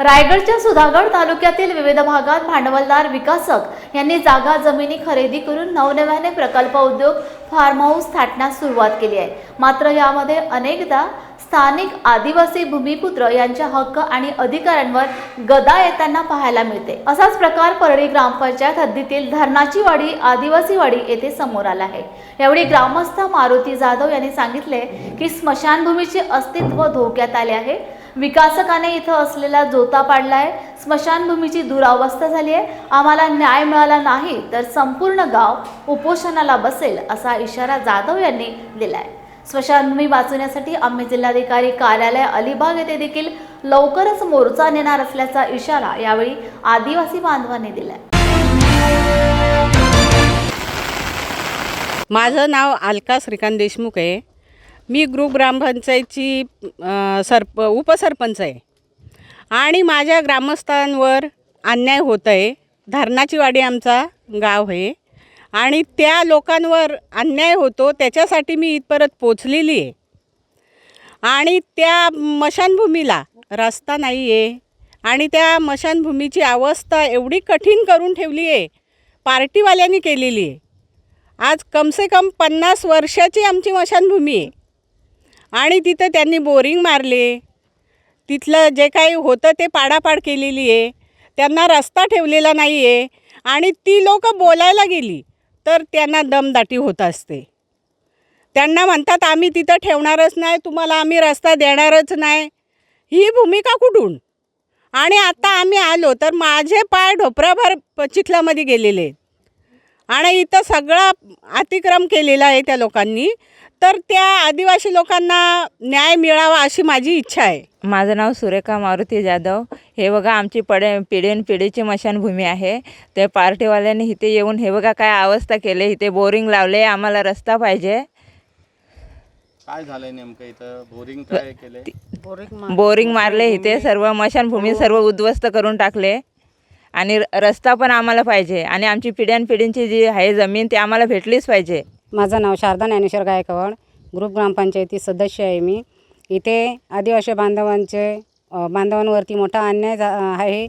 रायगडच्या सुधागड तालुक्यातील विविध भागात भांडवलदार विकासक यांनी जागा जमिनी खरेदी करून नवनव्याने प्रकल्प उद्योग फार्म हाऊस थाटण्यास सुरुवात केली आहे. मात्र यामध्ये अनेकदा स्थानिक आदिवासी भूमिपुत्र यांच्या हक्क आणि अधिकारांवर गदा येताना पाहायला मिळते. असाच प्रकार परळी ग्रामपंचायत हद्दीतील धरणाची वाडी आदिवासी वाडी येथे समोर आला आहे. यावेळी ग्रामस्थ मारुती जाधव यांनी सांगितले की स्मशानभूमीचे अस्तित्व धोक्यात आले आहे. विकासकाने इथं असलेला जोता पाडलाय. स्मशानभूमीची दुरावस्था झाली आहे. आम्हाला न्याय मिळाला नाही तर संपूर्ण गाव उपोषणाला बसेल असा इशारा जाधव यांनी दिलाय. स्मशानभूमी वाचवण्यासाठी आम्ही जिल्हाधिकारी कार्यालय अलिबाग येथे देखील लवकरच मोर्चा नेणार असल्याचा इशारा यावेळी आदिवासी बांधवांनी दिलाय. माझं नाव अलका श्रीकांत देशमुख आहे. मी ग्रुप ग्रामपंचायतची सरप उपसरपंच आहे. आणि माझ्या ग्रामस्थांवर अन्याय होत आहे धरणाची वाडी आमचा गाव आहे. आणि त्या लोकांवर अन्याय होतो त्याच्यासाठी मी इथपर्यंत पोचलेली आहे. आणि त्या मशानभूमीला रस्ता नाही आहे आणि त्या मशानभूमीची अवस्था एवढी कठीण करून ठेवली आहे. पार्टीवाल्यांनी केलेली आहे. आज कमसे कम पन्नास वर्षाची आमची मशानभूमी आहे. आणि तिथं त्यांनी बोरिंग मारले. तिथलं जे काही होतं ते पाडापाड केलेली आहे. त्यांना रस्ता ठेवलेला नाही आहे आणि ती लोक बोलायला गेली तर त्यांना दमदाटी होत असते. त्यांना म्हणतात आम्ही तिथं ठेवणारच नाही तुम्हाला आम्ही रस्ता देणारच नाही. ही भूमिका कुठून? आणि आता आम्ही आलो तर माझे पाय ढोपराभर प- चिखलामध्ये गेलेले आहेत. आणि इथं सगळा अतिक्रम केलेला आहे त्या लोकांनी. तर त्या आदिवासी लोकांना न्याय मिळावा अशी माझी इच्छा आहे. माझं नाव सुरेखा मारुती जाधव. हे बघा आमची पडे पिढीन पिढीची मशानभूमी आहे. ते पार्टीवाल्यांनी इथे येऊन हे बघा काय अवस्था केली. इथे बोरिंग लावले आम्हाला रस्ता पाहिजे. काय झालंय नेमकं इथं? बोरिंग काय केलंय? बोरिंग मारले इथे सर्व मशानभूमी सर्व उद्ध्वस्त करून टाकले. आणि र- रस्ता पण आम्हाला पाहिजे आणि आमची पिढ्यानपिढींची जी आहे जमीन ती आम्हाला भेटलीच पाहिजे. माझं नाव शारदा ज्ञानेश्वर गायकवाड ग्रुप ग्रामपंचायती सदस्य आहे मी. इथे आदिवासी बांधवांचे बांधवांवरती मोठा अन्याय जा आहे.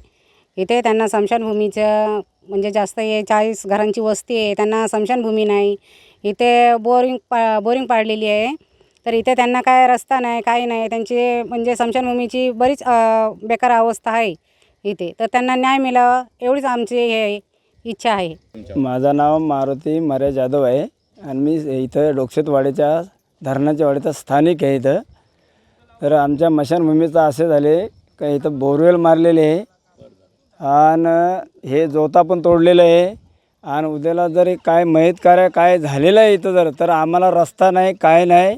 इथे त्यांना स्मशानभूमीचं म्हणजे जास्त हे चाळीस घरांची वस्ती आहे त्यांना स्मशानभूमी नाही. इथे बोरिंग पा बोरिंग पाडलेली आहे. तर इथे त्यांना काय रस्ता नाही काही नाही त्यांची म्हणजे स्मशानभूमीची बरीच बेकार अवस्था आहे. इथे. तर त्यांना न्याय मिळावा एवढीच आमची हे इच्छा आहे. माझं नाव मारुती मरे जाधव आहे आणि मी इथं डोक्षेतवाडीच्या धरणाच्या वाडीचा स्थानिक आहे इथं. तर आमच्या मशानभूमीचं असे झाले का इथं बोरवेल मारलेले आहे. आणि हे जोता पण तोडलेलं आहे. आणि उद्याला जर काय मयत कार्य काय झालेलं आहे इथं जर तर आम्हाला रस्ता नाही काय नाही.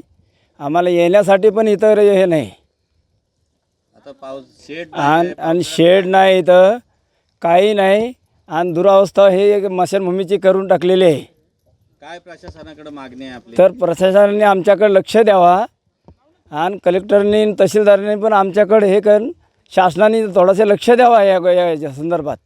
आम्हाला येण्यासाठी पण इथं हे नाही. आता पाऊस शेड आणि आणि शेड नाही इथं काही नाही. आणि दुरावस्था हे एक मशानभूमीची करून टाकलेली आहे. काय प्रशासनाकडे मागणी आहे आपली? तर प्रशासनाने आमच्याकडे लक्ष द्यावा. आणि कलेक्टरनी तहसीलदारांनी पण आमच्याकडे हे कर शासनाने थोडंसं लक्ष द्यावा या या याच्या संदर्भात.